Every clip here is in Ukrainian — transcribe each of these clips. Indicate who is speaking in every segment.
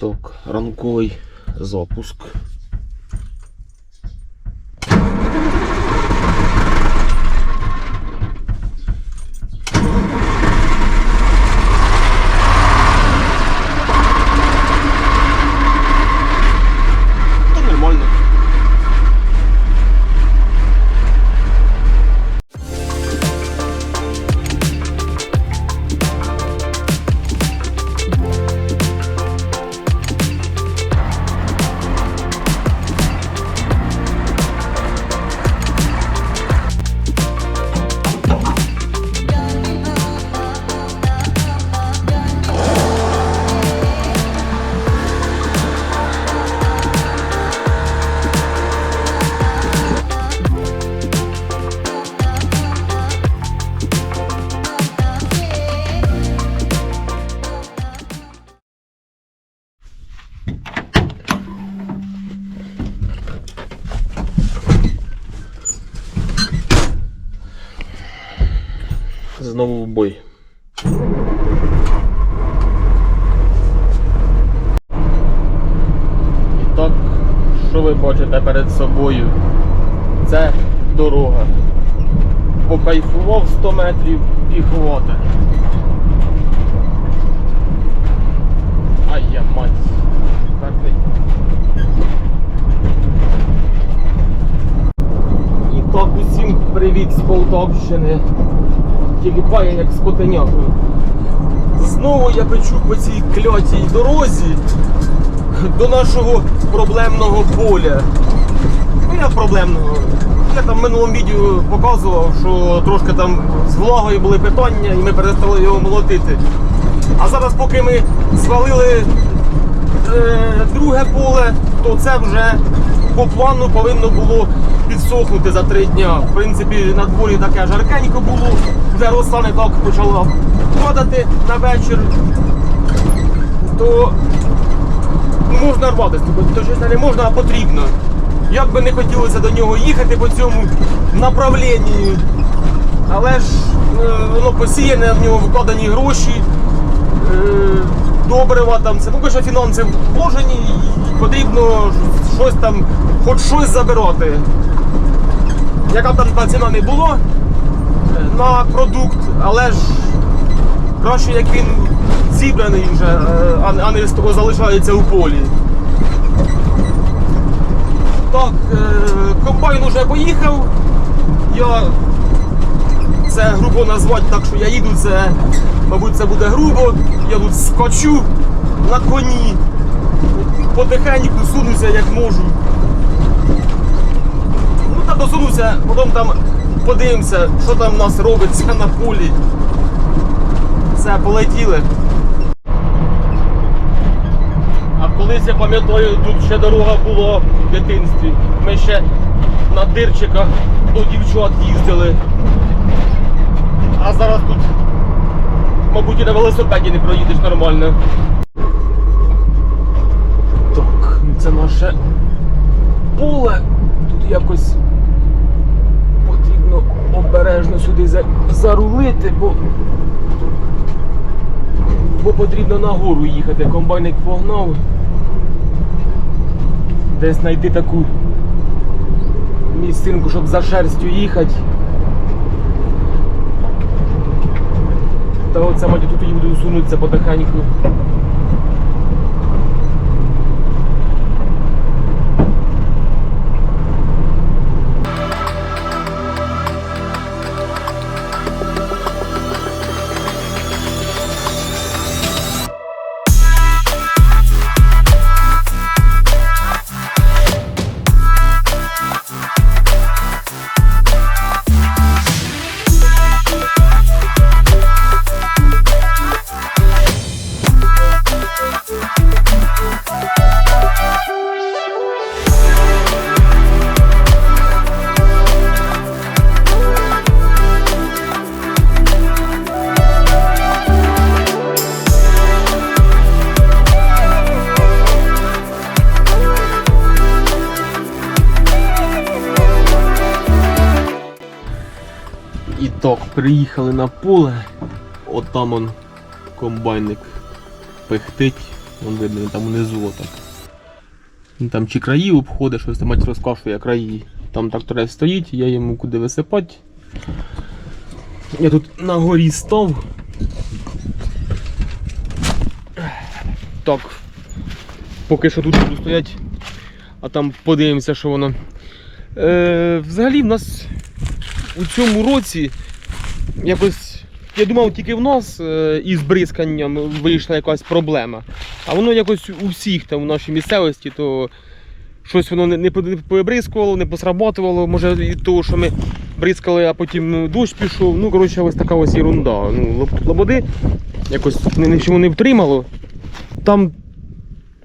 Speaker 1: Так, ранковий запуск. 100 метрів і хвата. Ай я мать. І так усім привіт з Полтавщини. Тільки пає як з котенякою. Знову я печу по цій клятій дорозі до нашого проблемного поля. Я проблемного. Я там в минулому відео показував, що трошки там з влагою були питання і ми перестали його молотити. А зараз, поки ми звалили е, друге поле, то це вже по плану повинно було підсохнути за три дня. В принципі, на дворі таке жаркенько було, вже роса не так почала падати на вечір, то можна рватися, точніше не можна, а потрібно. Як би не хотілося до нього їхати по цьому направленні, але ж е, воно посіяне, в нього вкладені гроші, е, добрива там, це ну каже, фінанси вложені, і потрібно щось там, хоч щось забирати. Яка б там та ціна не було е, на продукт, але ж краще як він зібраний вже, а не з того залишається у полі. Так, е, комбайн уже поїхав. Я це грубо назвати, так що я їду, це, мабуть, це буде грубо. Я тут скочу на коні. Потихеньку сунуся як можу. Ну та досунуся, потім там подивимося, що там в нас робиться на полі. Все, полетіли. А колись я пам'ятаю, тут ще дорога була дитинстві. Ми ще на дирчиках до дівчат їздили. А зараз тут, мабуть, і на велосипеді не проїдеш нормально. Так, це наше поле. Тут якось потрібно обережно сюди зарулити, бо бо потрібно на гору їхати. Комбайник погнав. Десь знайти таку місцинку, щоб за шерстю їхати. Та оце мать тут і буду усунутися потихеньку. Приїхали на поле. От там он комбайник пихтить. Вон видно, там унизу отак. Там чи краї обходить, щось там мать розкашує краї. Там тракторець стоїть, я йому куди висипати. Я тут на горі став. Так. Поки що тут буду стоять, а там подивимося, що воно. Е, взагалі в нас у цьому році якось. Я думав, тільки в нас е, із бризканням вийшла якась проблема. А воно якось у всіх там в нашій місцевості, то щось воно не, побризкувало, не посработувало. Може від того, що ми бризкали, а потім ну, дощ пішов. Ну, коротше, ось така ось ерунда. Ну, лободи якось нічого не втримало. Там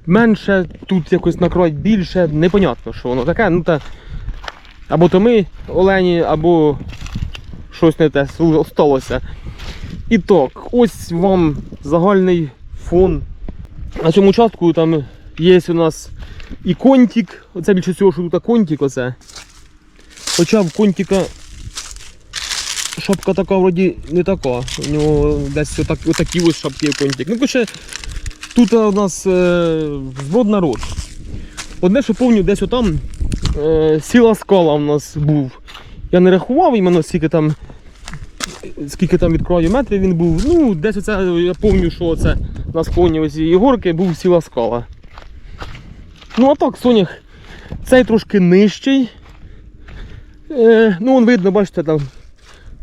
Speaker 1: менше, тут якось накроють більше, непонятно, що воно таке. Ну, та, або то ми олені, або щось не те сталося. І так, ось вам загальний фон. На цьому участку там є у нас і контик. Оце більше всього, що тут контик оце. Хоча в контика шапка така вроді не така. У нього десь отак, отакі ось шапки контик. Ну, короче, тут у нас е, зброд народ. Одне, що помню, десь отам е, сіла скала у нас був. Я не рахував іменно скільки там скільки там від краю метрів він був. Ну, десь оце, я пам'ятаю, що це на склоні ось цієї був сіла скала. Ну а так, сонях цей трошки нижчий. Е, ну, вон видно, бачите, там.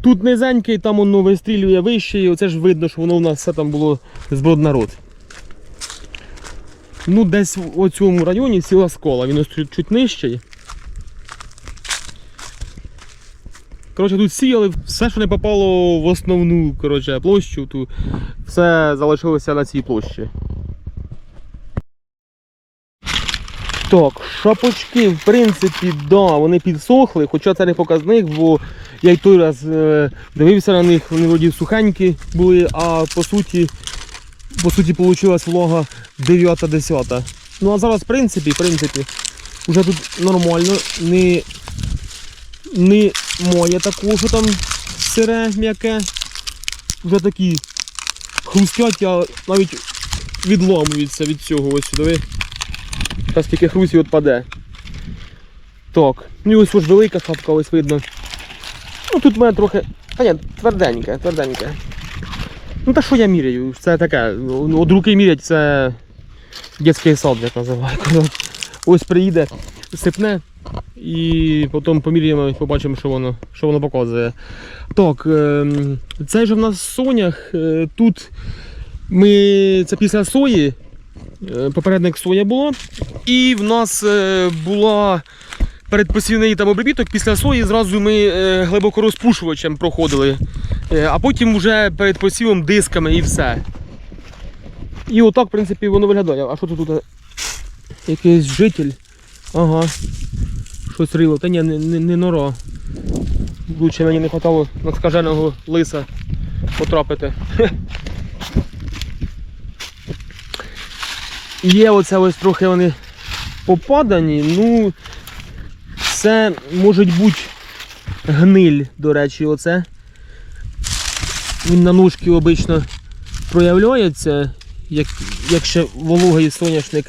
Speaker 1: Тут низенький, там воно вистрілює вище, і оце ж видно, що воно у нас все там було зброд народ. Ну, десь в цьому районі сіла скола, він ось чуть, чуть нижчий. Коротше, тут сіяли все, що не попало в основну коротше, площу, ту, все залишилося на цій площі. Так, шапочки, в принципі, да, вони підсохли, хоча це не показник, бо я й той раз е, дивився на них, вони вроді сухенькі були, а по суті, по суті, вийшла влога 9-10. Ну а зараз, в принципі, в принципі, вже тут нормально, не не моє такого, що там сире м'яке. Вже такі хрустять, а навіть відламуються від цього ось сюди. Зараз тільки хрусь і відпаде. Так, ну і ось ось велика шапка, ось видно. Ну тут в мене трохи. Та ні, тверденьке, тверденьке. Ну та що я міряю? Це таке. От руки мірять, це дитячий сад, як називають. Ось приїде, сипне, і потім поміряємо побачимо, що воно, що воно показує. Так, ем, це ж в нас сонях. е, Тут ми це після сої. е, Попередник соя була. І в нас е, була передпосівний там обробіток. Після сої зразу ми глибоко розпушувачем проходили. А потім вже перед посівом дисками і все. І отак, в принципі, воно виглядає. А що тут? тут? Якийсь житель. Ага. Щось рило. Та ні, не, не, не нора. Лучше мені не хватало на скаженого лиса потрапити. Є оце ось трохи вони попадані, ну це може бути гниль, до речі, оце. Він на ножки обично проявляється, як, як ще вологий соняшник.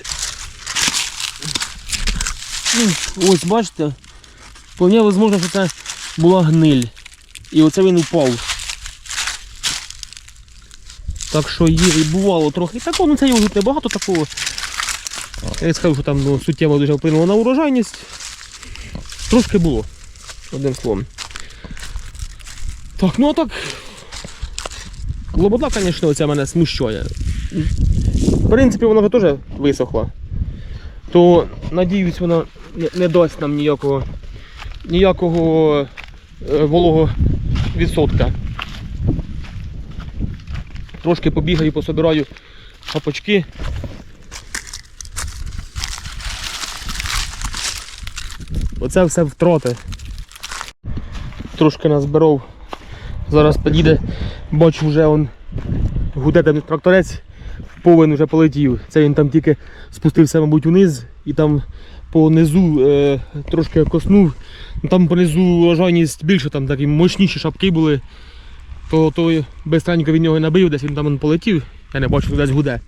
Speaker 1: Ну, ось бачите, вполне можливо, що це була гниль. І оце він упав. Так що є, і бувало трохи. І такого, ну це його тут небагато такого. Я не скажу, що там ну, суттєво дуже вплинуло на урожайність. Трошки було, одним словом. Так, ну а так. Лобода, звісно, оця мене смущає. В принципі, вона вже теж висохла. То надіюсь, вона не- дасть нам ніякого ніякого е, вологого відсотка. Трошки побігаю, пособираю шапочки. Оце все втрати. Трошки назбирав. Зараз підійде, бачу вже он гуде там тракторець, повен вже полетів. Це він там тільки спустився, мабуть, униз і там по низу е, трошки коснув. Ну, Там понизу урожайність більше, там такі мощніші шапки були. То той бистренько від нього набив, десь він там полетів, я не бачу, десь гуде.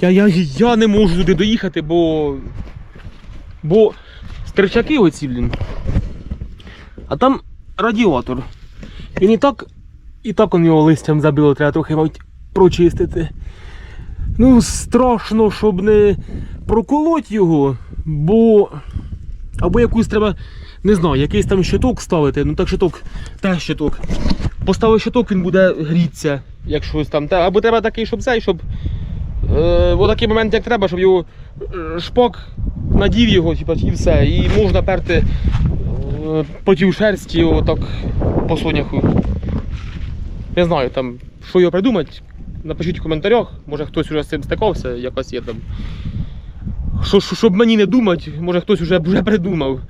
Speaker 1: Я, я, я не можу туди доїхати, бо. Бо стерчаки оці, блін. А там радіатор. Він і так, і так он його листям забило, треба трохи мабуть, прочистити. Ну, страшно, щоб не проколоть його, бо. Або якусь треба, не знаю, якийсь там щиток ставити. Ну так щиток, та щиток. Поставив щиток, він буде грітися, як щось там. Та- Або треба такий, щоб цей, щоб. Е, в такий момент, як треба, щоб його е, шпак надів його, і все. І можна перти е, потів шерсті отак по соняху. Не знаю там, що його придумати. Напишіть в коментарях, може хтось вже з цим стикався, якась є там. Що, що, щоб мені не думати, може хтось вже, вже придумав.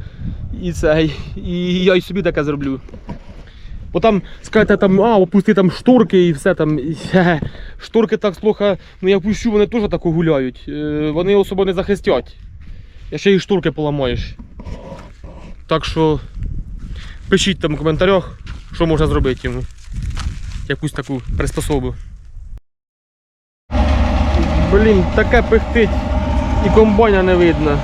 Speaker 1: І це, і я й собі таке зроблю. Бо там скажете, там, а, опусти там шторки і все там. І, шторки так плохо, ну я пущу, вони теж так гуляють. Е, Вони особо не захистять. Я ще й шторки поламаєш. Так що пишіть там в коментарях, що можна зробити йому. Якусь таку приспособу. Блін, таке пихтить і комбайна не видно.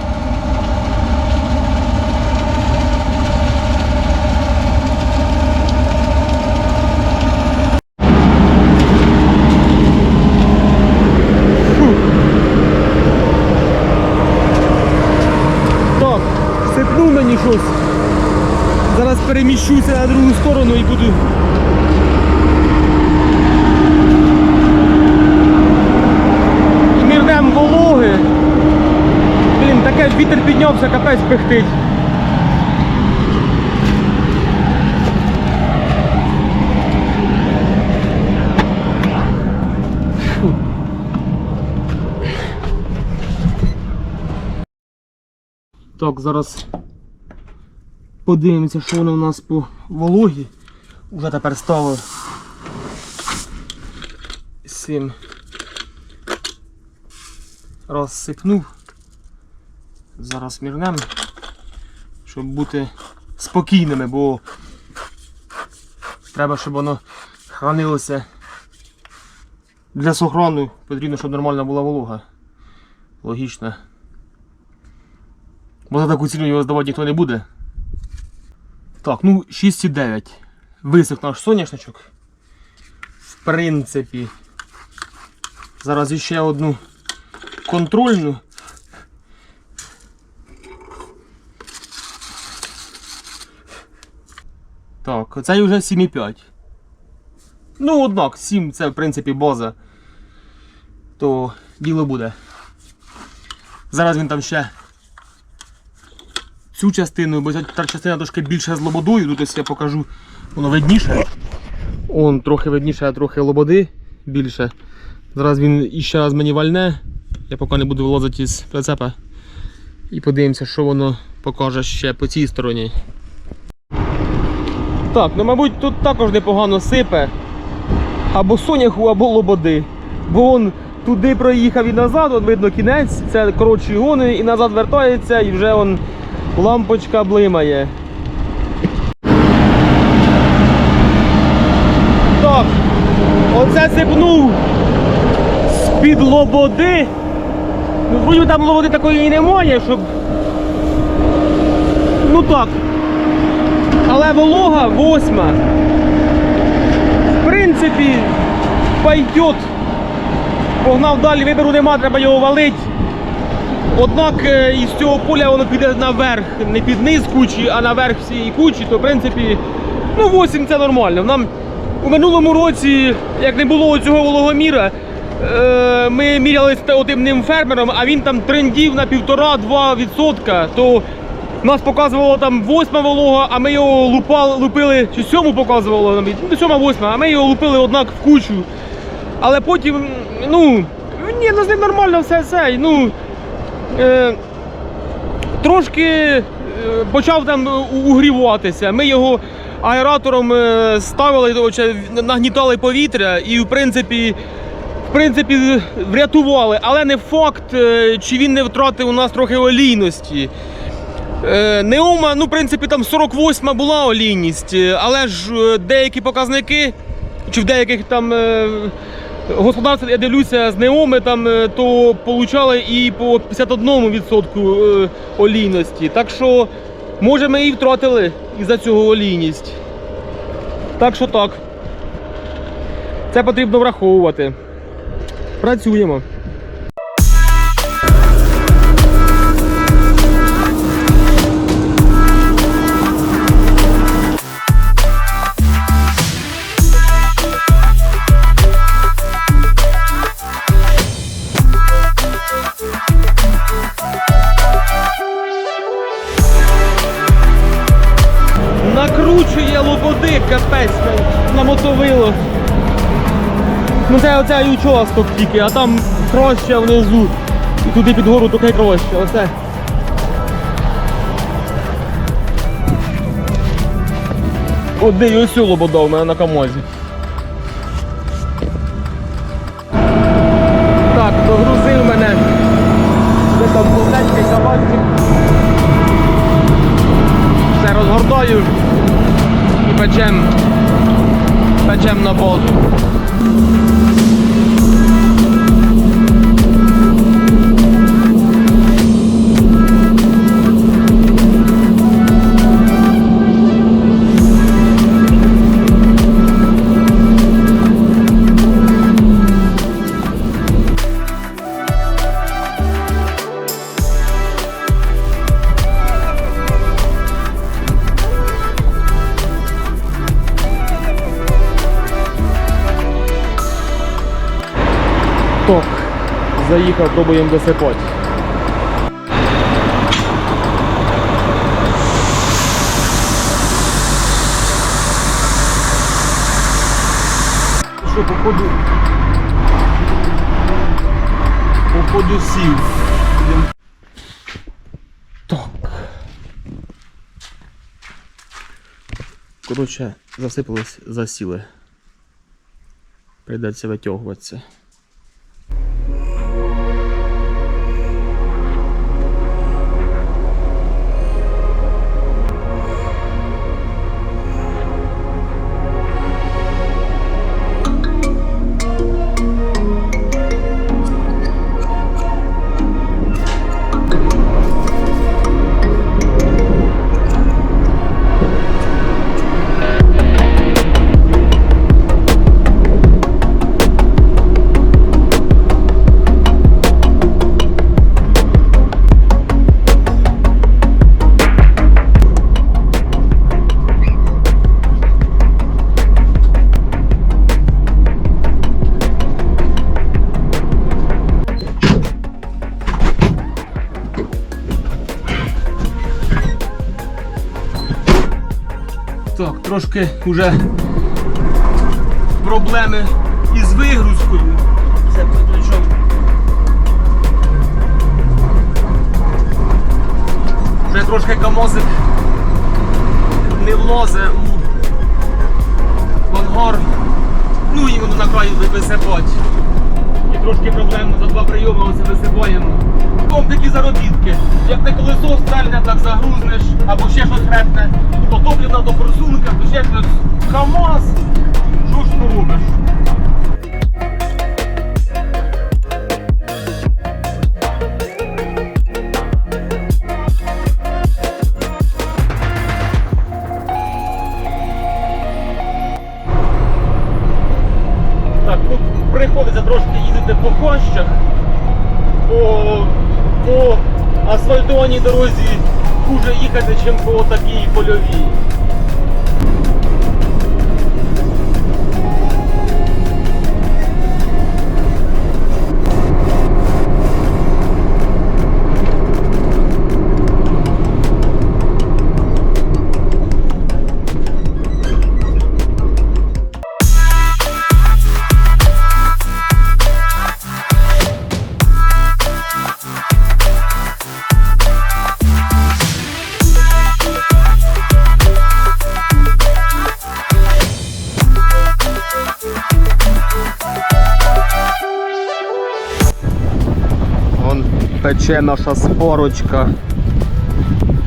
Speaker 1: Так, сипнув мені щось. Зараз переміщуся на другу сторону і буду. Мірнем вологи. Блін, таке піднявся, капець пихтить. Так, зараз подивимося, що воно у нас по вологі. Уже тепер стало 7 розсипнув. Зараз мірнемо, щоб бути спокійними, бо треба, щоб воно хранилося для сохрану. Потрібно, щоб нормальна була волога. Логічно. Бо за таку ціну його здавати ніхто не буде. Так, ну 6,9. Висох наш соняшничок. В принципі. Зараз іще одну контрольну. Так, оцей вже 7,5. Ну, однак, 7 це в принципі база. То діло буде. Зараз він там ще цю частину, бо та частина трошки більше з лободою, тут ось я покажу, воно видніше. Он трохи видніше, а трохи лободи більше. Зараз він іще раз мені вальне. Я поки не буду вилазити із прицепа. І подивимося, що воно покаже ще по цій стороні. Так, ну мабуть тут також непогано сипе. Або соняху, або лободи. Бо він туди проїхав і назад, от видно кінець, це коротші гони, і назад вертається, і вже он лампочка блимає. Так, оце сипнув з-під лободи. Ну, вроді там лободи такої і немає, щоб. Ну так. Але волога восьма. В принципі, пойдет. Погнав далі, вибору нема, треба його валити. Однак е, із цього поля воно піде наверх, не під низ кучі, а наверх всієї кучі, то в принципі, ну 8 це нормально. Нам у минулому році, як не було цього вологоміра, е, ми міряли з одним фермером, а він там трендів на 1,5-2%, то нас показувало там восьма волога, а ми його лупали, лупили, чи сьому показувало, навіть, ну сьома восьма, а ми його лупили однак в кучу. Але потім, ну, ні, ну з ним нормально все це. Ну, е, трошки е, почав там угріватися. Ми його аератором е, ставили, нагнітали повітря і в принципі. В принципі, врятували, але не факт, е, чи він не втратив у нас трохи олійності. Е, Неома, ну, в принципі, там 48 була олійність, е, але ж е, деякі показники, чи в деяких там господарство, я дивлюся, з неоми там то получали і по 51% е, олійності. Так що, може, ми і втратили із-за цього олійність. Так що так. Це потрібно враховувати. Працюємо. Ну це оцей участок тільки, а там краще внизу. І туди під гору таке краще. Оце. От де і ось лобода у мене на камазі. Так, догрузив мене. Де там повненький кабанчик. Все розгортаю і печем. Печем на воду. Заїхав, пробуємо досипати. Що, походу. Походу сів. Так. Коротше, засипались, засіли. Прийдеться витягуватися. Трошки вже проблеми із вигрузкою. Це причому. Вже трошки камозик не влозе у ангар. Ну іменно на краю висипати. І трошки проблемно за два прийоми оце висипаємо. Там такі заробітки. Як не колесо стрельне, так загрузнеш, або ще щось хрепне, то топлівна до форсунка, то ще щось. Хамаз, Що ж ти асфальтованій дорозі хуже їхати, ніж по такій польовій. Пече наша спорочка.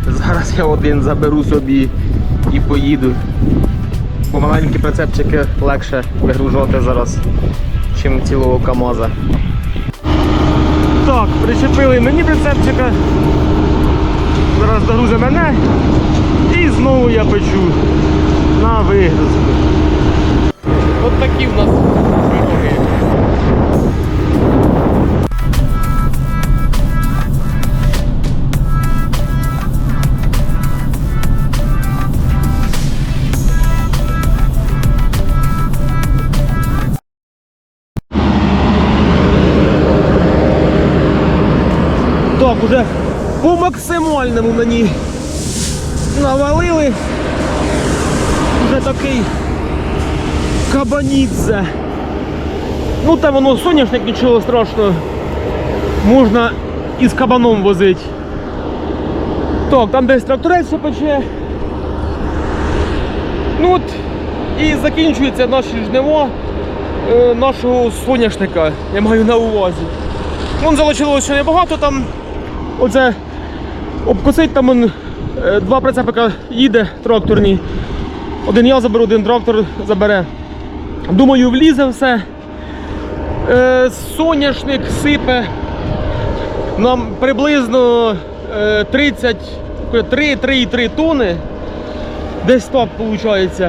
Speaker 1: Зараз я один заберу собі і поїду. Бо маленькі прицепчики легше вигружати зараз
Speaker 2: ніж цілого КАМАЗа.
Speaker 1: Так, причепили мені прицепчика. Зараз догрузе мене. І знову я печу на вигрузку. От такі в нас вироги. Так, уже по максимальному мені навалили. Вже такий кабанідзе. Ну там воно соняшник, нічого страшного. Можна із кабаном возити. Так, там десь тракторець пече. Ну от і закінчується наше жниво е, нашого соняшника, я маю на увазі. Вон залишилося небагато там. Оце обкосить там он, е, два прицепика їде тракторні. Один я заберу, один трактор забере. Думаю, влізе все. Е, соняшник сипе. Нам приблизно е, 33-3,3 тони. Десь так виходить.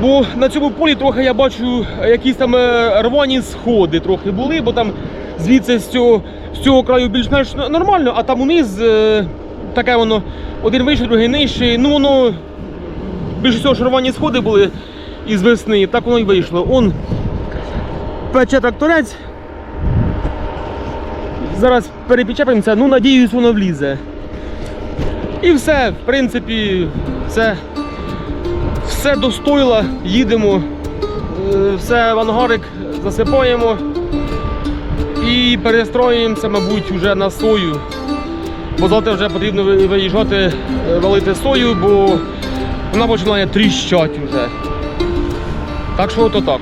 Speaker 1: Бо на цьому полі трохи я бачу якісь там е, рвані сходи трохи були, бо там звідси з цього, з цього краю більш-менш нормально, а там униз е, таке воно один вищий, другий нижчий. Ну воно більше всього шарвані сходи були із весни, так воно і вийшло. Он пече тракторець. Зараз перепечепимося, ну надіюсь, воно влізе. І все, в принципі, все, все достойло, їдемо, Е, все в ангарик засипаємо і перестроїмося, мабуть, вже на сою. Бо завтра вже потрібно виїжджати, е, валити сою, бо вона починає тріщати вже. Так що ото так.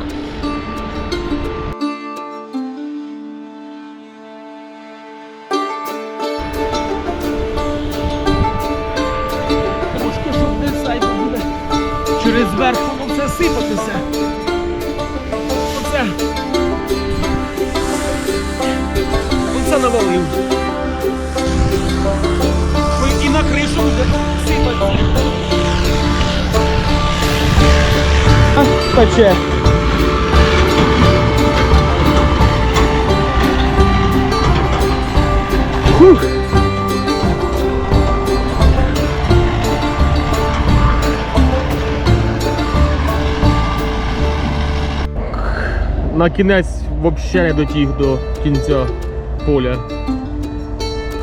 Speaker 1: Пече. Фух. На кінець взагалі не дотіг до кінця поля.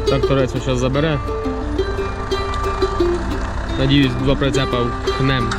Speaker 1: Тракторець зараз забере. Надіюсь, два прицепа пхнем.